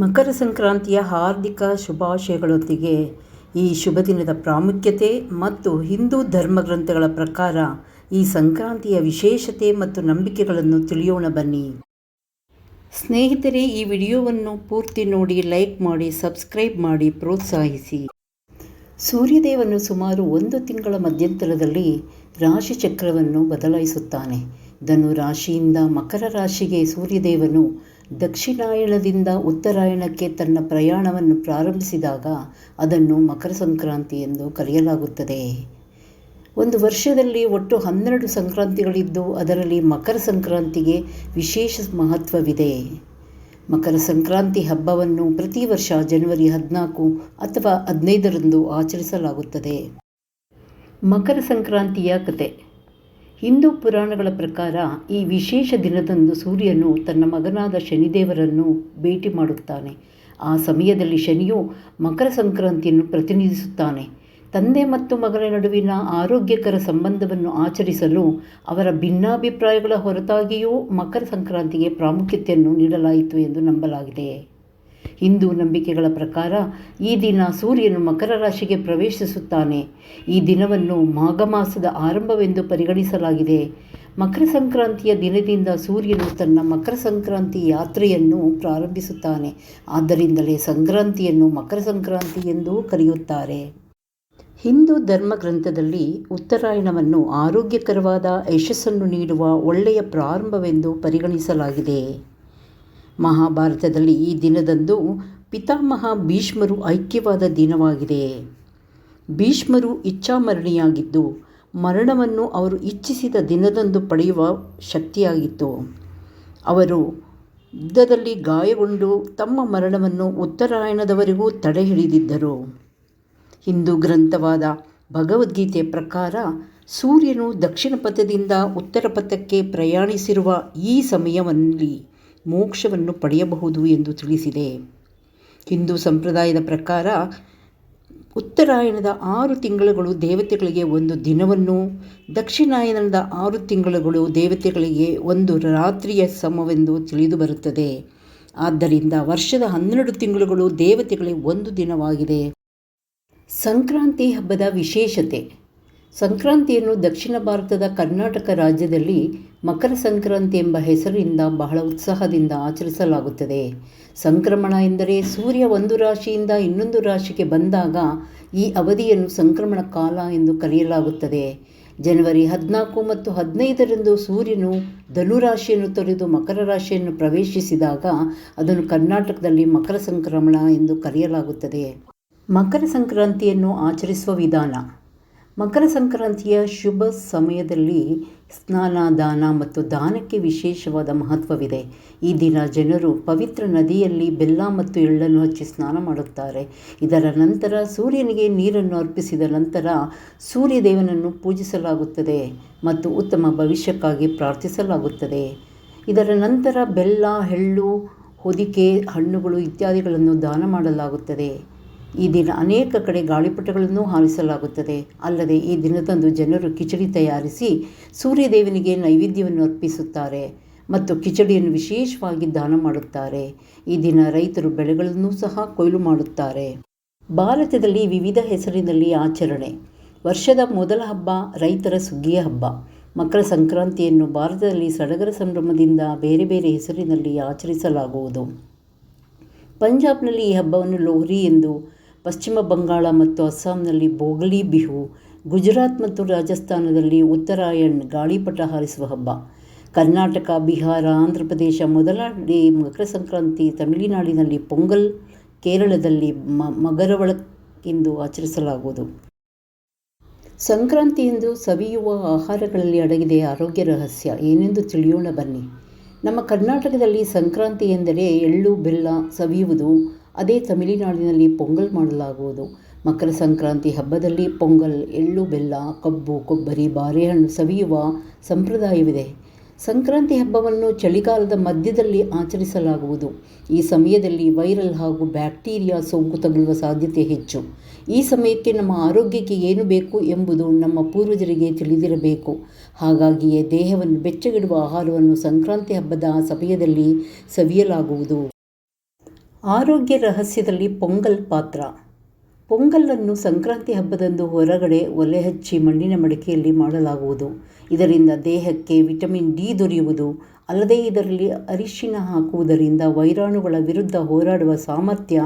ಮಕರ ಸಂಕ್ರಾಂತಿಯ ಹಾರ್ದಿಕ ಶುಭಾಶಯಗಳೊಂದಿಗೆ ಈ ಶುಭ ದಿನದ ಪ್ರಾಮುಖ್ಯತೆ ಮತ್ತು ಹಿಂದೂ ಧರ್ಮಗ್ರಂಥಗಳ ಪ್ರಕಾರ ಈ ಸಂಕ್ರಾಂತಿಯ ವಿಶೇಷತೆ ಮತ್ತು ನಂಬಿಕೆಗಳನ್ನು ತಿಳಿಯೋಣ ಬನ್ನಿ. ಸ್ನೇಹಿತರೆ, ಈ ವಿಡಿಯೋವನ್ನು ಪೂರ್ತಿ ನೋಡಿ, ಲೈಕ್ ಮಾಡಿ, ಸಬ್ಸ್ಕ್ರೈಬ್ ಮಾಡಿ, ಪ್ರೋತ್ಸಾಹಿಸಿ. ಸೂರ್ಯದೇವನು ಸುಮಾರು ಒಂದು ತಿಂಗಳ ಮಧ್ಯಂತರದಲ್ಲಿ ರಾಶಿಚಕ್ರವನ್ನು ಬದಲಾಯಿಸುತ್ತಾನೆ. ಧನು ರಾಶಿಯಿಂದ ಮಕರ ರಾಶಿಗೆ ಸೂರ್ಯದೇವನು ದಕ್ಷಿಣಾಯಣದಿಂದ ಉತ್ತರಾಯಣಕ್ಕೆ ತನ್ನ ಪ್ರಯಾಣವನ್ನು ಪ್ರಾರಂಭಿಸಿದಾಗ ಅದನ್ನು ಮಕರ ಸಂಕ್ರಾಂತಿ ಎಂದು ಕರೆಯಲಾಗುತ್ತದೆ. ಒಂದು ವರ್ಷದಲ್ಲಿ ಒಟ್ಟು ಹನ್ನೆರಡು ಸಂಕ್ರಾಂತಿಗಳಿದ್ದು ಅದರಲ್ಲಿ ಮಕರ ಸಂಕ್ರಾಂತಿಗೆ ವಿಶೇಷ ಮಹತ್ವವಿದೆ. ಮಕರ ಸಂಕ್ರಾಂತಿ ಹಬ್ಬವನ್ನು ಪ್ರತಿ ವರ್ಷ ಜನವರಿ ಹದಿನಾಲ್ಕು ಅಥವಾ ಹದಿನೈದರಂದು ಆಚರಿಸಲಾಗುತ್ತದೆ. ಮಕರ ಸಂಕ್ರಾಂತಿಯ ಕತೆ. ಹಿಂದೂ ಪುರಾಣಗಳ ಪ್ರಕಾರ ಈ ವಿಶೇಷ ದಿನದಂದು ಸೂರ್ಯನು ತನ್ನ ಮಗನಾದ ಶನಿದೇವರನ್ನು ಭೇಟಿ ಮಾಡುತ್ತಾನೆ. ಆ ಸಮಯದಲ್ಲಿ ಶನಿಯು ಮಕರ ಸಂಕ್ರಾಂತಿಯನ್ನು ಪ್ರತಿನಿಧಿಸುತ್ತಾನೆ. ತಂದೆ ಮತ್ತು ಮಗನ ನಡುವಿನ ಆರೋಗ್ಯಕರ ಸಂಬಂಧವನ್ನು ಆಚರಿಸಲು ಅವರ ಭಿನ್ನಾಭಿಪ್ರಾಯಗಳ ಹೊರತಾಗಿಯೂ ಮಕರ ಸಂಕ್ರಾಂತಿಗೆ ಪ್ರಾಮುಖ್ಯತೆಯನ್ನು ನೀಡಲಾಯಿತು ಎಂದು ನಂಬಲಾಗಿದೆ. ಹಿಂದೂ ನಂಬಿಕೆಗಳ ಪ್ರಕಾರ ಈ ದಿನ ಸೂರ್ಯನು ಮಕರ ರಾಶಿಗೆ ಪ್ರವೇಶಿಸುತ್ತಾನೆ. ಈ ದಿನವನ್ನು ಮಾಘ ಮಾಸದ ಆರಂಭವೆಂದು ಪರಿಗಣಿಸಲಾಗಿದೆ. ಮಕರ ಸಂಕ್ರಾಂತಿಯ ದಿನದಿಂದ ಸೂರ್ಯನು ತನ್ನ ಮಕರ ಸಂಕ್ರಾಂತಿ ಯಾತ್ರೆಯನ್ನು ಪ್ರಾರಂಭಿಸುತ್ತಾನೆ. ಆದ್ದರಿಂದಲೇ ಸಂಕ್ರಾಂತಿಯನ್ನು ಮಕರ ಸಂಕ್ರಾಂತಿ ಎಂದೂ ಕರೆಯುತ್ತಾರೆ. ಹಿಂದೂ ಧರ್ಮ ಗ್ರಂಥದಲ್ಲಿ ಉತ್ತರಾಯಣವನ್ನು ಆರೋಗ್ಯಕರವಾದ ಯಶಸ್ಸನ್ನು ನೀಡುವ ಒಳ್ಳೆಯ ಪ್ರಾರಂಭವೆಂದು ಪರಿಗಣಿಸಲಾಗಿದೆ. ಮಹಾಭಾರತದಲ್ಲಿ ಈ ದಿನದಂದು ಪಿತಾಮಹ ಭೀಷ್ಮರು ಐಕ್ಯವಾದ ದಿನವಾಗಿದೆ. ಭೀಷ್ಮರು ಇಚ್ಛಾಮರಣಿಯಾಗಿದ್ದು, ಮರಣವನ್ನು ಅವರು ಇಚ್ಛಿಸಿದ ದಿನದಂದು ಪಡೆಯುವ ಶಕ್ತಿಯಾಗಿತ್ತು. ಅವರು ಯುದ್ಧದಲ್ಲಿ ಗಾಯಗೊಂಡು ತಮ್ಮ ಮರಣವನ್ನು ಉತ್ತರಾಯಣದವರೆಗೂ ತಡೆ ಹಿಡಿದಿದ್ದರು ಹಿಂದೂ ಗ್ರಂಥವಾದ ಭಗವದ್ಗೀತೆ ಪ್ರಕಾರ ಸೂರ್ಯನು ದಕ್ಷಿಣ ಪಥದಿಂದ ಉತ್ತರ ಪಥಕ್ಕೆ ಪ್ರಯಾಣಿಸಿರುವ ಈ ಸಮಯದಲ್ಲಿ ಮೋಕ್ಷವನ್ನು ಪಡೆಯಬಹುದು ಎಂದು ತಿಳಿಸಿದೆ. ಹಿಂದೂ ಸಂಪ್ರದಾಯದ ಪ್ರಕಾರ ಉತ್ತರಾಯಣದ ಆರು ತಿಂಗಳುಗಳು ದೇವತೆಗಳಿಗೆ ಒಂದು ದಿನವನ್ನು ದಕ್ಷಿಣಾಯನದ ಆರು ತಿಂಗಳುಗಳು ದೇವತೆಗಳಿಗೆ ಒಂದು ರಾತ್ರಿಯ ಸಮವೆಂದು ತಿಳಿದು ಬರುತ್ತದೆ ಆದ್ದರಿಂದ ವರ್ಷದ ಹನ್ನೆರಡು ತಿಂಗಳುಗಳು ದೇವತೆಗಳಿಗೆ ಒಂದು ದಿನವಾಗಿದೆ. ಸಂಕ್ರಾಂತಿ ಹಬ್ಬದ ವಿಶೇಷತೆ. ಸಂಕ್ರಾಂತಿಯನ್ನು ದಕ್ಷಿಣ ಭಾರತದ ಕರ್ನಾಟಕ ರಾಜ್ಯದಲ್ಲಿ ಮಕರ ಸಂಕ್ರಾಂತಿ ಎಂಬ ಹೆಸರಿನಿಂದ ಬಹಳ ಉತ್ಸಾಹದಿಂದ ಆಚರಿಸಲಾಗುತ್ತದೆ. ಸಂಕ್ರಮಣ ಎಂದರೆ ಸೂರ್ಯ ಒಂದು ರಾಶಿಯಿಂದ ಇನ್ನೊಂದು ರಾಶಿಗೆ ಬಂದಾಗ ಈ ಅವಧಿಯನ್ನು ಸಂಕ್ರಮಣ ಕಾಲ ಎಂದು ಕರೆಯಲಾಗುತ್ತದೆ. ಜನವರಿ ಹದಿನಾಲ್ಕು ಮತ್ತು ಹದಿನೈದರಂದು ಸೂರ್ಯನು ಧನುರಾಶಿಯನ್ನು ತೊರೆದು ಮಕರ ರಾಶಿಯನ್ನು ಪ್ರವೇಶಿಸಿದಾಗ ಅದನ್ನು ಕರ್ನಾಟಕದಲ್ಲಿ ಮಕರ ಸಂಕ್ರಮಣ ಎಂದು ಕರೆಯಲಾಗುತ್ತದೆ. ಮಕರ ಸಂಕ್ರಾಂತಿಯನ್ನು ಆಚರಿಸುವ ವಿಧಾನ. ಮಕರ ಸಂಕ್ರಾಂತಿಯ ಶುಭ ಸಮಯದಲ್ಲಿ ಸ್ನಾನ, ದಾನ ಮತ್ತು ದಾನಕ್ಕೆ ವಿಶೇಷವಾದ ಮಹತ್ವವಿದೆ. ಈ ದಿನ ಜನರು ಪವಿತ್ರ ನದಿಯಲ್ಲಿ ಬೆಲ್ಲ ಮತ್ತು ಎಳ್ಳನ್ನು ಹಚ್ಚಿ ಸ್ನಾನ ಮಾಡುತ್ತಾರೆ. ಇದರ ನಂತರ ಸೂರ್ಯನಿಗೆ ನೀರನ್ನು ಅರ್ಪಿಸಿದ ನಂತರ ಸೂರ್ಯದೇವನನ್ನು ಪೂಜಿಸಲಾಗುತ್ತದೆ ಮತ್ತು ಉತ್ತಮ ಭವಿಷ್ಯಕ್ಕಾಗಿ ಪ್ರಾರ್ಥಿಸಲಾಗುತ್ತದೆ. ಇದರ ನಂತರ ಬೆಲ್ಲ, ಎಳ್ಳು, ಹೊದಿಕೆ, ಹಣ್ಣುಗಳು ಇತ್ಯಾದಿಗಳನ್ನು ದಾನ ಮಾಡಲಾಗುತ್ತದೆ. ಈ ದಿನ ಅನೇಕ ಕಡೆ ಗಾಳಿಪಟಗಳನ್ನು ಹಾರಿಸಲಾಗುತ್ತದೆ. ಅಲ್ಲದೆ ಈ ದಿನದಂದು ಜನರು ಕಿಚಡಿ ತಯಾರಿಸಿ ಸೂರ್ಯದೇವನಿಗೆ ನೈವೇದ್ಯವನ್ನು ಅರ್ಪಿಸುತ್ತಾರೆ ಮತ್ತು ಕಿಚಡಿಯನ್ನು ವಿಶೇಷವಾಗಿ ದಾನ ಮಾಡುತ್ತಾರೆ. ಈ ದಿನ ರೈತರು ಬೆಳೆಗಳನ್ನು ಸಹ ಕೊಯ್ಲು ಮಾಡುತ್ತಾರೆ. ಭಾರತದಲ್ಲಿ ವಿವಿಧ ಹೆಸರಿನಲ್ಲಿ ಆಚರಣೆ. ವರ್ಷದ ಮೊದಲ ಹಬ್ಬ ರೈತರ ಸುಗ್ಗಿಯ ಹಬ್ಬ. ಮಕರ ಸಂಕ್ರಾಂತಿಯನ್ನು ಭಾರತದಲ್ಲಿ ಸಡಗರ ಸಂಭ್ರಮದಿಂದ ಬೇರೆ ಬೇರೆ ಹೆಸರಿನಲ್ಲಿ ಆಚರಿಸಲಾಗುವುದು. ಪಂಜಾಬ್ನಲ್ಲಿ ಈ ಹಬ್ಬವನ್ನು ಲೋಹ್ರಿ ಎಂದು ಪಶ್ಚಿಮ ಬಂಗಾಳ ಮತ್ತು ಅಸ್ಸಾಂನಲ್ಲಿ ಬೋಗಲಿ, ಬಿಹು, ಗುಜರಾತ್ ಮತ್ತು ರಾಜಸ್ಥಾನದಲ್ಲಿ ಉತ್ತರಾಯಣ್ ಗಾಳಿಪಟ ಹಾರಿಸುವ ಹಬ್ಬ. ಕರ್ನಾಟಕ, ಬಿಹಾರ, ಆಂಧ್ರ ಪ್ರದೇಶ ಮೊದಲಾಡಿ ಮಕರ ಸಂಕ್ರಾಂತಿ, ತಮಿಳುನಾಡಿನಲ್ಲಿ ಪೊಂಗಲ್, ಕೇರಳದಲ್ಲಿ ಮ ಮಗರವಳಕ್ಕೆಂದು ಆಚರಿಸಲಾಗುವುದು. ಸಂಕ್ರಾಂತಿ ಎಂದು ಸವಿಯುವ ಆಹಾರಗಳಲ್ಲಿ ಅಡಗಿದೆ ಆರೋಗ್ಯ ರಹಸ್ಯ. ಏನೆಂದು ತಿಳಿಯೋಣ ಬನ್ನಿ. ನಮ್ಮ ಕರ್ನಾಟಕದಲ್ಲಿ ಸಂಕ್ರಾಂತಿ ಎಂದರೆ ಎಳ್ಳು, ಬೆಲ್ಲ ಸವಿಯುವುದು ಅದೇ ತಮಿಳುನಾಡಿನಲ್ಲಿ ಪೊಂಗಲ್ ಮಾಡಲಾಗುವುದು. ಮಕರ ಸಂಕ್ರಾಂತಿ ಹಬ್ಬದಲ್ಲಿ ಪೊಂಗಲ್, ಎಳ್ಳು, ಬೆಲ್ಲ, ಕಬ್ಬು, ಕೊಬ್ಬರಿ ಬಾರೆಹಣ್ಣು ಸವಿಯುವ ಸಂಪ್ರದಾಯವಿದೆ. ಸಂಕ್ರಾಂತಿ ಹಬ್ಬವನ್ನು ಚಳಿಗಾಲದ ಮಧ್ಯದಲ್ಲಿ ಆಚರಿಸಲಾಗುವುದು. ಈ ಸಮಯದಲ್ಲಿ ವೈರಲ್ ಹಾಗೂ ಬ್ಯಾಕ್ಟೀರಿಯಾ ಸೋಂಕು ತಗುಲುವ ಸಾಧ್ಯತೆ ಹೆಚ್ಚು. ಈ ಸಮಯಕ್ಕೆ ನಮ್ಮ ಆರೋಗ್ಯಕ್ಕೆ ಏನು ಬೇಕು ಎಂಬುದು ನಮ್ಮ ಪೂರ್ವಜರಿಗೆ ತಿಳಿದಿರಬೇಕು. ಹಾಗಾಗಿಯೇ ದೇಹವನ್ನು ಬೆಚ್ಚಗಿಡುವ ಆಹಾರವನ್ನು ಸಂಕ್ರಾಂತಿ ಹಬ್ಬದ ಸಮಯದಲ್ಲಿ ಸವಿಯಲಾಗುವುದು. ಆರೋಗ್ಯ ರಹಸ್ಯದಲ್ಲಿ ಪೊಂಗಲ್ ಪಾತ್ರ. ಪೊಂಗಲನ್ನು ಸಂಕ್ರಾಂತಿ ಹಬ್ಬದಂದು ಹೊರಗಡೆ ಒಲೆ ಹಚ್ಚಿ ಮಣ್ಣಿನ ಮಡಿಕೆಯಲ್ಲಿ ಮಾಡಲಾಗುವುದು. ಇದರಿಂದ ದೇಹಕ್ಕೆ ವಿಟಮಿನ್ ಡಿ ದೊರೆಯುವುದು. ಅಲ್ಲದೆ ಇದರಲ್ಲಿ ಅರಿಶಿನ ಹಾಕುವುದರಿಂದ ವೈರಾಣುಗಳ ವಿರುದ್ಧ ಹೋರಾಡುವ ಸಾಮರ್ಥ್ಯ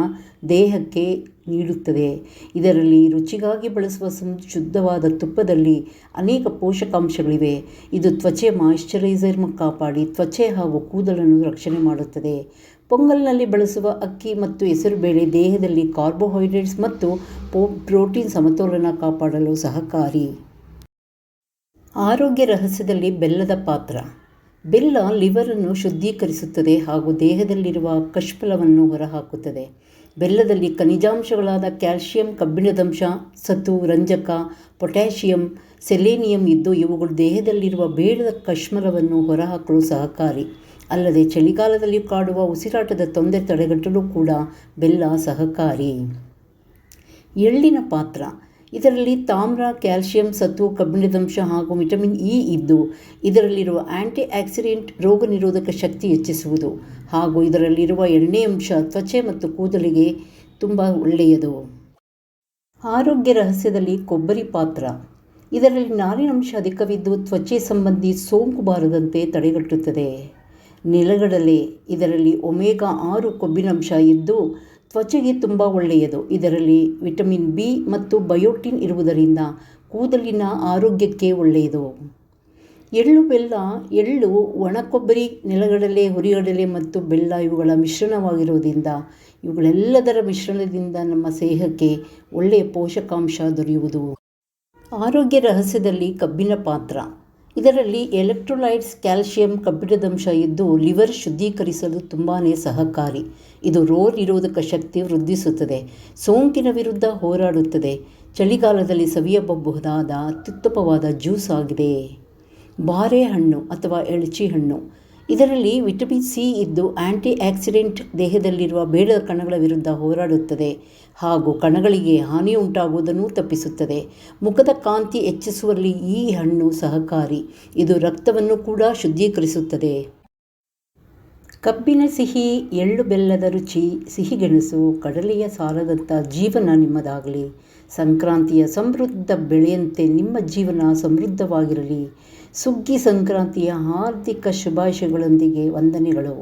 ದೇಹಕ್ಕೆ ನೀಡುತ್ತದೆ. ಇದರಲ್ಲಿ ರುಚಿಗಾಗಿ ಬಳಸುವ ಶುದ್ಧವಾದ ತುಪ್ಪದಲ್ಲಿ ಅನೇಕ ಪೋಷಕಾಂಶಗಳಿವೆ. ಇದು ತ್ವಚೆ ಮಾಯಿಶ್ಚರೈಸರ್ ಕಾಪಾಡಿ ತ್ವಚೆ ಹಾಗೂ ಕೂದಲನ್ನು ರಕ್ಷಣೆ ಮಾಡುತ್ತದೆ. ಪೊಂಗಲ್ನಲ್ಲಿ ಬಳಸುವ ಅಕ್ಕಿ ಮತ್ತು ಹೆಸರುಬೇಳೆ ದೇಹದಲ್ಲಿ ಕಾರ್ಬೋಹೈಡ್ರೇಟ್ಸ್ ಮತ್ತು ಪ್ರೋಟೀನ್ ಸಮತೋಲನ ಕಾಪಾಡಲು ಸಹಕಾರಿ. ಆರೋಗ್ಯ ರಹಸ್ಯದಲ್ಲಿ ಬೆಲ್ಲದ ಪಾತ್ರ. ಬೆಲ್ಲ ಲಿವರನ್ನು ಶುದ್ಧೀಕರಿಸುತ್ತದೆ ಹಾಗೂ ದೇಹದಲ್ಲಿರುವ ಕಷ್ಫಲವನ್ನು ಹೊರಹಾಕುತ್ತದೆ. ಬೆಲ್ಲದಲ್ಲಿ ಖನಿಜಾಂಶಗಳಾದ ಕ್ಯಾಲ್ಶಿಯಂ, ಕಬ್ಬಿಣದಂಶ, ಸತು, ರಂಜಕ, ಪೊಟ್ಯಾಷಿಯಂ, ಸೆಲೇನಿಯಂ ಇದ್ದು ಇವುಗಳು ದೇಹದಲ್ಲಿರುವ ಬೇಡದ ಕಷ್ಮಲವನ್ನು ಹೊರಹಾಕಲು ಸಹಕಾರಿ. ಅಲ್ಲದೆ ಚಳಿಗಾಲದಲ್ಲಿ ಕಾಡುವ ಉಸಿರಾಟದ ತೊಂದರೆ ತಡೆಗಟ್ಟಲು ಕೂಡ ಬೆಲ್ಲ ಸಹಕಾರಿ. ಎಳ್ಳಿನ ಪಾತ್ರ. ಇದರಲ್ಲಿ ತಾಮ್ರ ಕ್ಯಾಲ್ಶಿಯಂ ಸತ್ತು ಕಬ್ಬಿಣದಂಶ ಹಾಗೂ ವಿಟಮಿನ್ ಇ ಇದ್ದು, ಇದರಲ್ಲಿರುವ ಆ್ಯಂಟಿ ಆಕ್ಸಿಡೆಂಟ್ ರೋಗ ನಿರೋಧಕ ಶಕ್ತಿ ಹೆಚ್ಚಿಸುವುದು ಹಾಗೂ ಇದರಲ್ಲಿರುವ ಎಣ್ಣೆ ಅಂಶ ತ್ವಚೆ ಮತ್ತು ಕೂದಲಿಗೆ ತುಂಬ ಒಳ್ಳೆಯದು. ಆರೋಗ್ಯ ರಹಸ್ಯದಲ್ಲಿ ಕೊಬ್ಬರಿ ಪಾತ್ರ. ಇದರಲ್ಲಿ ನಾರಿನಂಶ ಅಧಿಕವಿದ್ದು, ತ್ವಚೆ ಸಂಬಂಧಿ ಸೋಂಕು ಬಾರದಂತೆ ತಡೆಗಟ್ಟುತ್ತದೆ. ನೆಲಗಡಲೆ ಇದರಲ್ಲಿ ಒಮೇಗಾ ಆರು ಕೊಬ್ಬಿನಂಶ ಇದ್ದು, ತ್ವಚೆಗೆ ತುಂಬ ಒಳ್ಳೆಯದು. ಇದರಲ್ಲಿ ವಿಟಮಿನ್ ಬಿ ಮತ್ತು ಬಯೋಟಿನ್ ಇರುವುದರಿಂದ ಕೂದಲಿನ ಆರೋಗ್ಯಕ್ಕೆ ಒಳ್ಳೆಯದು. ಎಳ್ಳು ಬೆಲ್ಲ, ಎಳ್ಳು ಒಣ ಕೊಬ್ಬರಿ ನೆಲಗಡಲೆ, ಹುರಿಗಡಲೆ ಮತ್ತು ಬೆಲ್ಲ ಇವುಗಳ ಮಿಶ್ರಣವಾಗಿರುವುದರಿಂದ, ಇವುಗಳೆಲ್ಲದರ ಮಿಶ್ರಣದಿಂದ ನಮ್ಮ ದೇಹಕ್ಕೆ ಒಳ್ಳೆಯ ಪೋಷಕಾಂಶ ದೊರೆಯುವುದು. ಆರೋಗ್ಯ ರಹಸ್ಯದಲ್ಲಿ ಕಬ್ಬಿನ ಪಾತ್ರ. ಇದರಲ್ಲಿ ಎಲೆಕ್ಟ್ರೋಲೈಟ್ಸ್ ಕ್ಯಾಲ್ಸಿಯಂ ಕಬ್ಬಿಣದಂಶ ಇದ್ದು ಲಿವರ್ ಶುದ್ಧೀಕರಿಸಲು ತುಂಬಾ ಸಹಕಾರಿ. ಇದು ರೋಗ ನಿರೋಧಕ ಶಕ್ತಿ ವೃದ್ಧಿಸುತ್ತದೆ. ಸೋಂಕಿನ ವಿರುದ್ಧ ಹೋರಾಡುತ್ತದೆ. ಚಳಿಗಾಲದಲ್ಲಿ ಸವಿಯಬಹುದಾದ ಅತ್ಯುತ್ತಮವಾದ ಜ್ಯೂಸ್ ಆಗಿದೆ. ಬಾರೆ ಹಣ್ಣು ಅಥವಾ ಎಳಚಿ ಹಣ್ಣು. ಇದರಲ್ಲಿ ವಿಟಮಿನ್ ಸಿ ಇದ್ದು ಆ್ಯಂಟಿ ಆಕ್ಸಿಡೆಂಟ್ ದೇಹದಲ್ಲಿರುವ ಬೇಡದ ಕಣಗಳ ವಿರುದ್ಧ ಹೋರಾಡುತ್ತದೆ ಹಾಗೂ ಕಣಗಳಿಗೆ ಹಾನಿ ಉಂಟಾಗುವುದನ್ನು ತಪ್ಪಿಸುತ್ತದೆ. ಮುಖದ ಕಾಂತಿ ಹೆಚ್ಚಿಸುವಲ್ಲಿ ಈ ಹಣ್ಣು ಸಹಕಾರಿ. ಇದು ರಕ್ತವನ್ನು ಕೂಡ ಶುದ್ಧೀಕರಿಸುತ್ತದೆ. ಕಬ್ಬಿನ ಸಿಹಿ, ಎಳ್ಳು ಬೆಲ್ಲದ ರುಚಿ, ಸಿಹಿಗೆಣಸು, ಕಡಲೆಯ ಸಾಲದಂಥ ಜೀವನ ನಿಮ್ಮದಾಗಲಿ. ಸಂಕ್ರಾಂತಿಯ ಸಮೃದ್ಧ ಬೆಳೆಯಂತೆ ನಿಮ್ಮ ಜೀವನ ಸಮೃದ್ಧವಾಗಿರಲಿ. ಸುಗ್ಗಿ ಸಂಕ್ರಾಂತಿಯ ಹಾರ್ದಿಕ ಶುಭಾಶಯಗಳೊಂದಿಗೆ ವಂದನೆಗಳು.